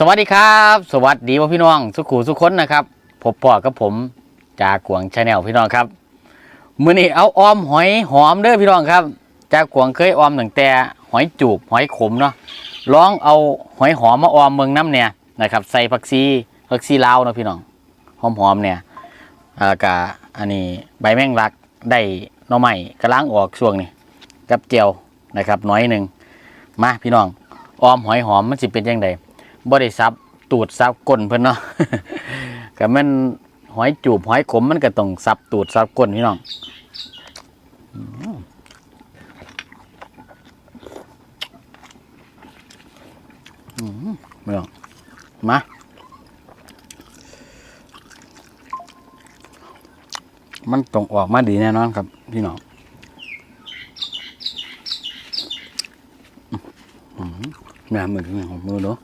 สวัสดีครับ สวัสดีพี่น้อง สุขูสุขคนนะครับพบปอกับผมจากกวงชาแนลพี่น้องครับมือนี้เอาออมหอยหอมเด้อพี่น้องครับ จากกวงเคยออมตั้งแต่หอยจูบหอยขมเนาะลองเอาหอยหอมมาออมเมืองน้ำเนี่ยนะครับ ใส่ผักซีผักซีลาวเนาะพี่น้องหอมหอมเนี่ยอ่ากะอันนี้ใบแมงลักได้หน่อใหม่กระล้างออกช่วงนี้กับเจียวนะครับน้อยหนึ่งมาพี่น้องออมหอยหอมมันสิเป็นยังไง บ่ได้ซับตูดซับก้นเพิ่นเนาะก็มันหอยจูบหอยขมมันก็ต้องซับตูดซับก้นพี่น้องอืมอืมพี่น้องมามันต้องออกมาดีแน่นอนครับพี่น้องอืมแม่มือนี่ของมือเนาะ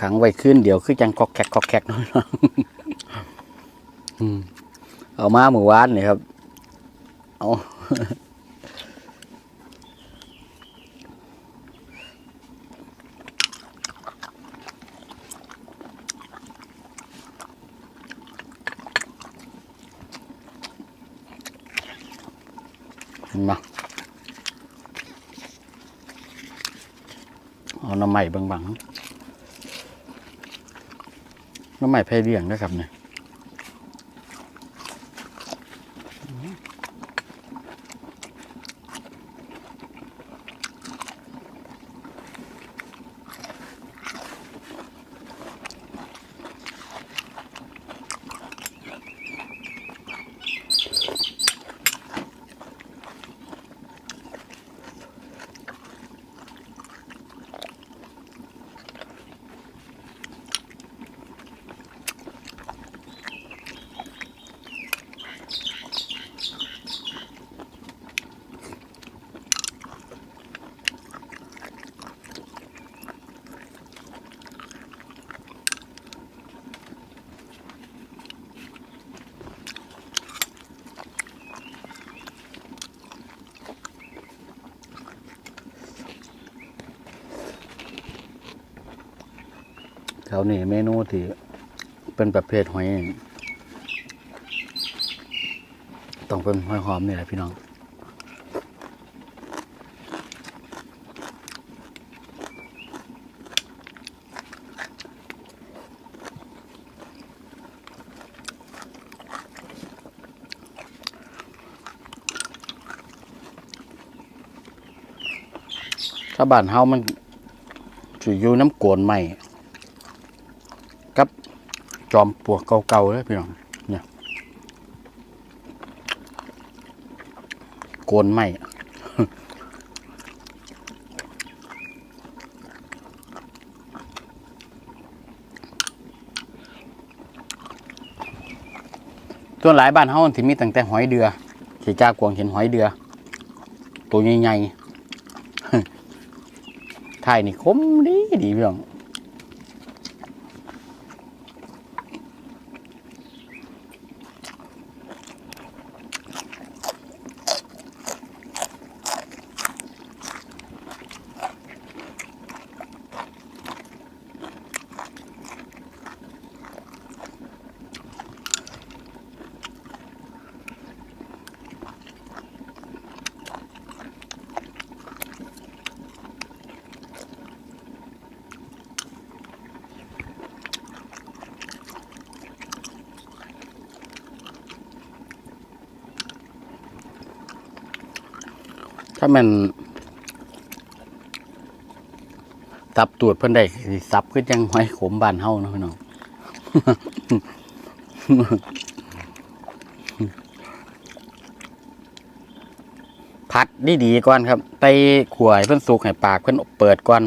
ขังไว้ขึ้นเดี๋ยวคือจังกอกแคกกอกแคกนาะอืมเอามาเมื่วานนี่ครับ เอาเห็นเอาน้ำใหม่บางๆ น้ำใหม่ไผ่เลี้ยงนะครับเนี่ย วนี้เมนูที่เป็นประเภทหอย ต้องเป็นหอยหอมนี่แหละพี่น้องถ้าบ้านเฮามันสิอยู่น้ำโกนใหม่ กับจอมปลวกเก่าๆเลยพี่น้องเนี่ยโกนใหม่ตัวหลายบ้านเฮาที่มีตั้งแต่หอยเดือที่จ้ากวางเห็นหอยเดือ ตัวใหญ่ๆถ่ายนี่คมดีดีพี่น้อง ถ้ามันสับตูดเพิ่นได้สับคือจังหอยขมบานเฮานะพี่น้องพัดดีๆก่อนครับไปขวายเพิ่นสุกให้ปากเพิ่นเปิดก่อน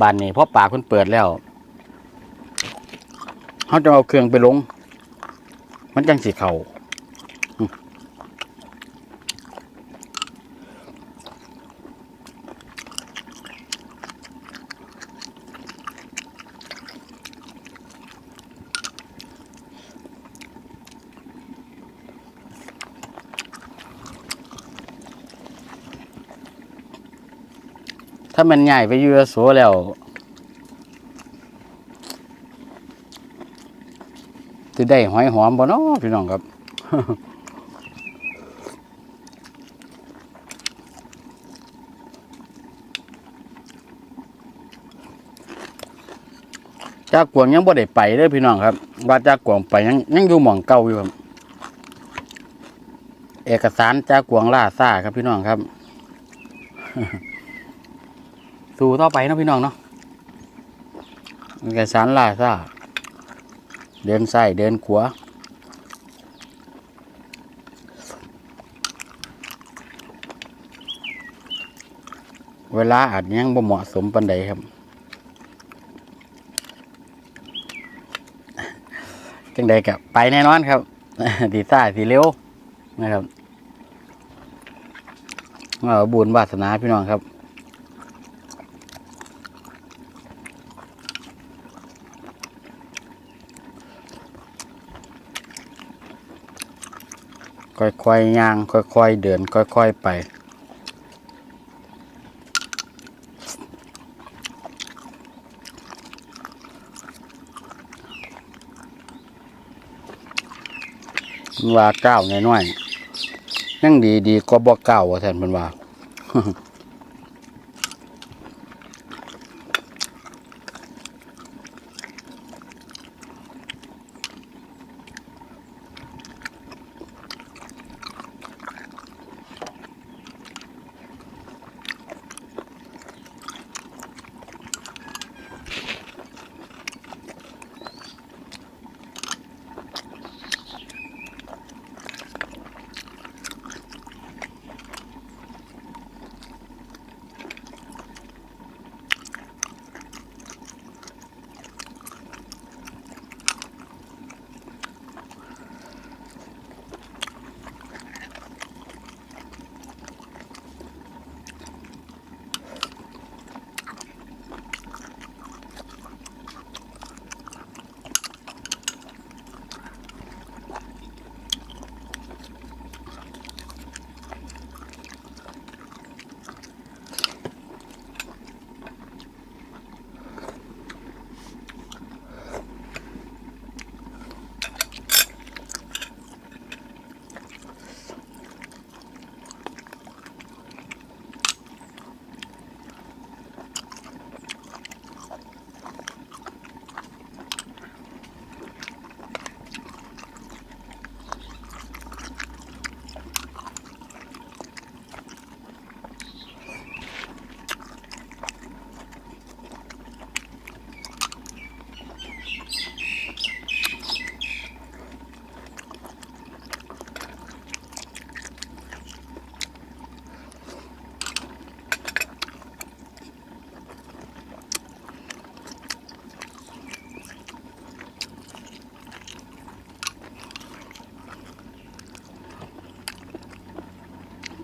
บานนี้พอปากเพิ่นเปิดแล้วเขาจะเอาเครื่องไปลง มันจังสิเขาอื ถ้ามันใหญ่ไปอยูโสแล้วจะได้หอยหอมบ่เนาะพี่น้องครับจากกวงยังบ่ได้ไปเด้อพี่น้องครับ ว่าจากกวงไปยังยังอยู่หม่องเก่าอยู่ครับเอกสารจากกวงล่าซ่าครับพี่น้องครับ สู่ต่อไปเนาะพี่น้องเนาะเอกสารล่าซ่าเดินซ้ายเดินขวาเวลาอาจยังบ่เหมาะสมปันใดครับ จังใดกับไปแน่นอนครับสีซ่าสีเร็วนะครับว่าบุญวาสนาพี่น้องครับ ค่อยๆย่าง ค่อยๆเดิน ค่อยๆไปว่าก้าน้อยๆนั่งดีดีก็บ่ก้าว่าแทนเพิ่นว่า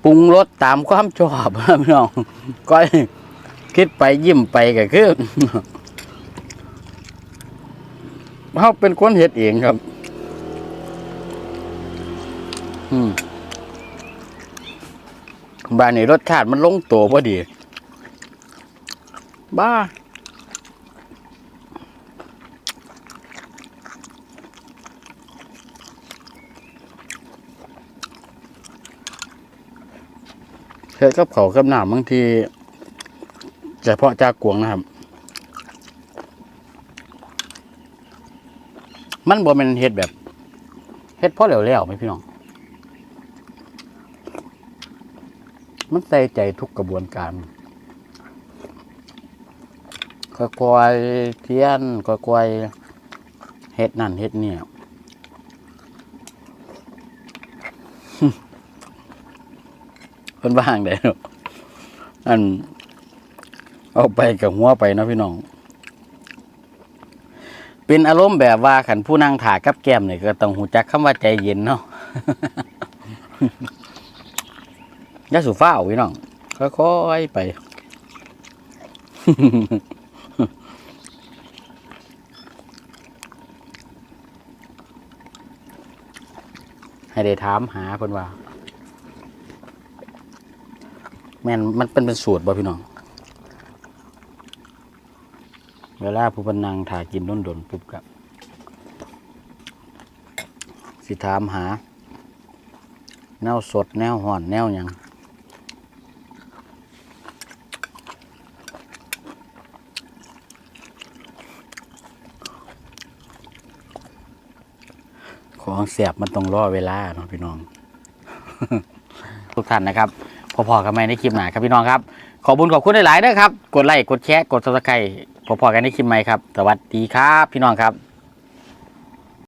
ปรุงรสตามความชอบพี่น้องก็คิดไปยิ้มไปก็คือเขาเป็นคนเฮ็ดเองครับอืมบ้านนี้รสชาติมันลงตัวพอดี บ้า เฮ็ดกับเขากับหน้ำบางทีเฉพาะจากกวงนะครับ มันบ่แม่นเฮ็ดแบบเฮ็ดพอแล้วๆไหมพี่น้อง มันใส่ใจทุกกระบวนการก็กวยๆเทียนก็กวยๆเฮ็ดนั่นเฮ็ดเนี่ย พิ่นบ้างได้เนาะอันเอาไปกับหัวไปเนาะพี่น้อง เป็นอารมณ์แบบว่าขันผู้นั่งถากับแก้มเนี่ยก็ต้องหูจักคำว่าใจเย็นเนาะยาสูฟ้าพี่น้องค่อยๆไปให้ได้ถามหาเพิ่นว่า แม่นมันเป็นเป็นสูตรบ่พี่น้อง เวลาผู้พนนังถ่ากินด้นดนปุ๊บกับสิถามหา แนวสด แนวห่อน แนวยังของเสียบมันต้องรอเวลาเนาะพี่น้อง ทุกท่านนะครับ พอๆกันไหมในคลิปหนาครับพี่น้องครับ ขอบุญขอบคุณหลายๆเด้อครับ กดไลค์กดแชร์กดซับสไครต์พอๆกันในคลิปใหม่ครับ สวัสดีครับพี่น้องครับ